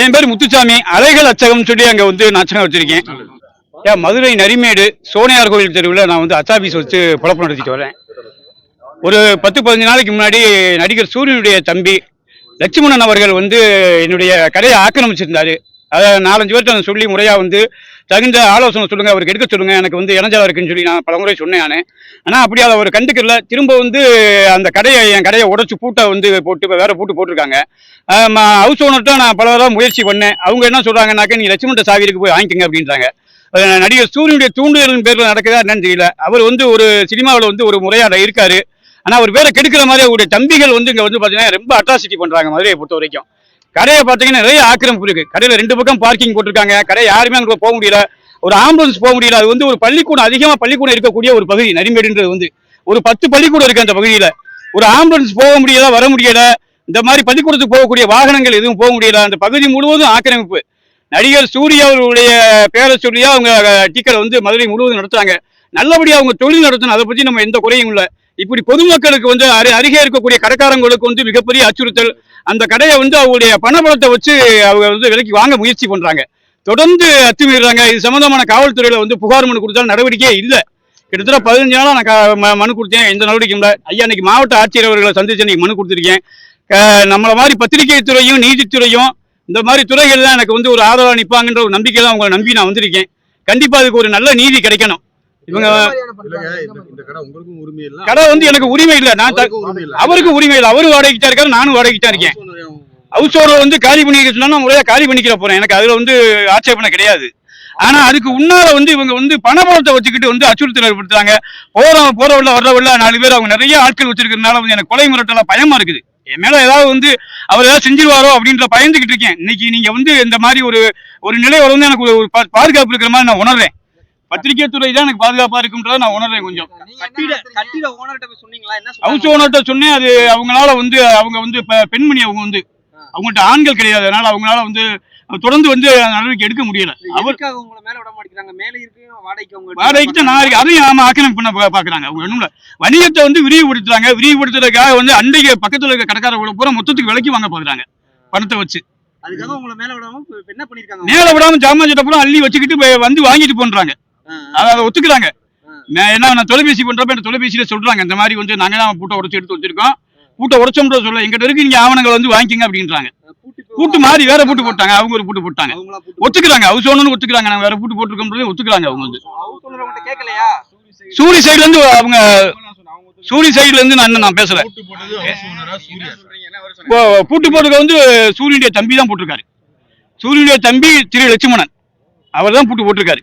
என் பேர் முத்துசாமி அலைகள் அச்சகம் சொல்லி அங்க வந்து நச்சகம் வச்சிருக்கேன். ஏன் மதுரை நரிமேடு சோனியார் கோயில் தெருவில் நான் வந்து அச்சாபீஸ் வச்சு குழப்பம் நடத்திட்டு வரேன். ஒரு பத்து பதினஞ்சு நாளைக்கு முன்னாடி நடிகர் சூரியனுடைய தம்பி லட்சுமணன் அவர்கள் வந்து என்னுடைய கடையை ஆக்கிரமிச்சிருந்தாரு. அதை நாலஞ்சு பேர்த்து நான் சொல்லி முறையாக வந்து தகுந்த ஆலோசனை சொல்லுங்கள் அவருக்கு எடுக்க சொல்லுங்கள் எனக்கு வந்து இணைஞ்சலா இருக்குன்னு சொல்லி நான் பலமுறை சொன்னேன் நான். ஆனால் அப்படி அதை அவர் கண்டுக்கல. திரும்ப வந்து அந்த கடையை என் கடையை உடச்சி பூட்டை வந்து போட்டு இப்போ வேறு பூட்டு போட்டிருக்காங்க. ஹவுஸ் ஓனர்கிட்ட நான் பல தடவை முயற்சி பண்ணேன். அவங்க என்ன சொல்கிறாங்கன்னாக்கா நீ லட்சுமண்ட சாவிற்கு போய் வாங்கிக்கங்க அப்படின்றாங்க. நடிகர் சூரியனுடைய தூண்டுதலின் பேரில் நடக்குதா என்னன்னு தெரியல. அவர் வந்து ஒரு சினிமாவில் வந்து ஒரு முறையாக இருக்காரு. ஆனால் அவர் பேரை கெடுக்கிற மாதிரி அவருடைய தம்பிகள் வந்து இங்கே வந்து பார்த்தீங்கன்னா ரொம்ப அட்ராசிட்டி பண்ணுறாங்க மதுரையை பொறுத்த வரைக்கும் கடையை பார்த்தீங்கன்னா நிறைய ஆக்கிரமிப்பு இருக்கு. கடையில் ரெண்டு பக்கம் பார்க்கிங் போட்டிருக்காங்க. கடை யாருமே அங்கே போக முடியல. ஒரு ஆம்புலன்ஸ் போக முடியல. அது வந்து ஒரு பள்ளிக்கூடம் அதிகமாக பள்ளிக்கூடம் இருக்கக்கூடிய ஒரு பகுதி. நரிமேடுன்றது வந்து. ஒரு பத்து பள்ளிக்கூடம் இருக்கு அந்த பகுதியில். ஒரு ஆம்புலன்ஸ் போக முடியல வர முடியல. இந்த மாதிரி பள்ளிக்கூடத்துக்கு போகக்கூடிய வாகனங்கள் எதுவும் போக முடியல. அந்த பகுதி முழுவதும் ஆக்கிரமிப்பு. நடிகர் சூர்யா அவர்களுடைய பேரை சொல்லியா அவங்க டிக்கெட் வந்து மதுரை முழுவதும் நடத்துறாங்க. நல்லபடியாக அவங்க தொழில் நடத்தணும். அதை பற்றி நம்ம எந்த குறையும் இல்லை. இப்படி பொதுமக்களுக்கு வந்து அரு- அருகே இருக்கக்கூடிய கடைக்காரங்களுக்கு வந்து மிகப்பெரிய அச்சுறுத்தல். அந்த கடையை வந்து அவங்களுடைய பணபலத்தை வச்சு அவங்க வந்து விலைக்கு வாங்க முயற்சி பண்ணுறாங்க தொடர்ந்து அத்துமீறாங்க. இது சம்பந்தமான காவல்துறையில் வந்து புகார் மனு கொடுத்தாலும் நடவடிக்கையே இல்லை. கிட்டத்தட்ட பதினஞ்சு நாளாக நான் மனு கொடுத்தேன். எந்த நடவடிக்கையும் இல்லை. ஐயா இன்னைக்கு மாவட்ட ஆட்சியர் அவர்களை சந்திச்சு இன்னைக்கு மனு கொடுத்துருக்கேன். நம்மளை மாதிரி பத்திரிகை துறையும் நீதித்துறையும் இந்த மாதிரி துறைகள் தான் எனக்கு வந்து ஒரு ஆதரவாக நிற்பாங்கன்ற ஒரு நம்பிக்கை தான் உங்களை நம்பி நான் வந்திருக்கேன். கண்டிப்பாக அதுக்கு ஒரு நல்ல நீதி கிடைக்கணும். இவங்க இல்லங்க இந்த- இந்த கடை உங்களுக்கும் உரிமை இல்ல. கடை வந்து எனக்கு உரிமை இல்லை. நான் த- அவருக்கும் உரிமை இல்ல. அவருக்கு உரிமை இல்லை. அவரு வாடகைக்கு இருக்காரு நானும் வாடகைக்கு இருக்கேன். ஹவுஸ் ஓனர் வந்து காலி பண்ணிக்க சொன்னா நான் முறையா காலி பண்ணிக்கிற போறேன். எனக்கு அதுல வந்து ஆட்சேபனை கிடையாது. ஆனா அதுக்கு உன்னால வந்து இவங்க வந்து பணபலத்தை வச்சுக்கிட்டு வந்து அச்சுறுத்தல் ஏற்படுத்துறாங்க போறவங்க போறவள்ள வர்றவள்ள நாலு பேர் அவங்க நிறைய ஆட்கள் வச்சிருக்கிறதுனால வந்து எனக்கு கொலை மிரட்டல பயமா இருக்குது. என் மேல ஏதாவது வந்து அவர் ஏதாவது செஞ்சிருவாரோ அப்படின்ற பயந்துகிட்டு இருக்கேன். இன்னைக்கு நீங்க வந்து இந்த மாதிரி ஒரு ஒரு நிலை வந்து எனக்கு ஒரு- பாதுகாப்பு இருக்கிற மாதிரி நான் உணர்றேன். பத்திரிகை துறை தான் எனக்கு பாதுகாப்பா இருக்குன்றத நான் உணர்றேன் கொஞ்சம். கட்டிட கட்டிட ஓனர்கிட்ட போய் சொன்னீங்களா? என்ன ஹவுஸ் ஓனர்கிட்ட சொன்னேன் அது அவங்களால வந்து அவங்க வந்து இப்ப பெண்மணி அவங்க வந்து. அவங்கள்ட்ட ஆண்கள் கிடையாது அதனால அவங்களால வந்து தொடர்ந்து வந்து நடவடிக்கை எடுக்க முடியல. அவர் அவருக்காக உங்களை மேல விட மாட்டேங்கிறாங்க? மேல இருக்கு வாடகைக்கு அவங்க வாடகைக்கு தான் நான். அதையும் நாம ஆக்கிரமிப்பு பண்ண பாக்குறாங்க. அவங்க ஒண்ணும் வணிகத்தை வந்து விரிவுபடுத்துறாங்க. விரிவுபடுத்துறதுக்காக வந்து அண்டைய பக்கத்துல இருக்க கடைக்காரங்களை பூரா மொத்தத்துக்கு விலைக்கு வாங்க பாக்குறாங்க பணத்தை வச்சு. அதுக்காக உங்களை மேல விடாம என்ன பண்ணிருக்காங்க? மேல விடாம ஜாமான் சட்டை பூரா அள்ளி வச்சுக்கிட்டு வந்து வாங்கிட்டு போன்றாங்க. அதை அதை ஒத்துக்கிறாங்க. நான் என்ன நான் தொலைபேசி பண்றப்ப எனக்கு தொலைபேசியில சொல்றாங்க இந்த மாதிரி வந்து நாங்க தான் பூட்டை உடைச்சு எடுத்து வச்சிருக்கோம். பூட்டை உடைச்சோம்ன்ற சொல்ல எங்கிட்ட இருக்கு நீங்க ஆவணங்களை வந்து வாங்கிக்கங்க அப்படின்றாங்க. பூட்டி மாறி வேற பூட்டு போட்டாங்க அவங்க ஒரு பூட்டு போட்டாங்க. ஒத்துக்கிறாங்க ஹவுஸ் ஓனர்னு ஒத்துக்கிறாங்க நாங்க வேற பூட்டு போட்டிருக்கோம்ன்றதையும் ஒத்துக்கிறாங்க அவங்க வந்து. சூரி சைடுல இருந்து அவங்க சூரி சைடுல இருந்து நான் இன்னும் நான் இப்போ பூட்டு போட்டுக்க வந்து சூரியனுடைய தம்பி தான் போட்டிருக்காரு. சூரியனுடைய தம்பி திரு லட்சுமணன். அவர் தான் பூட்டு போட்டிருக்காரு.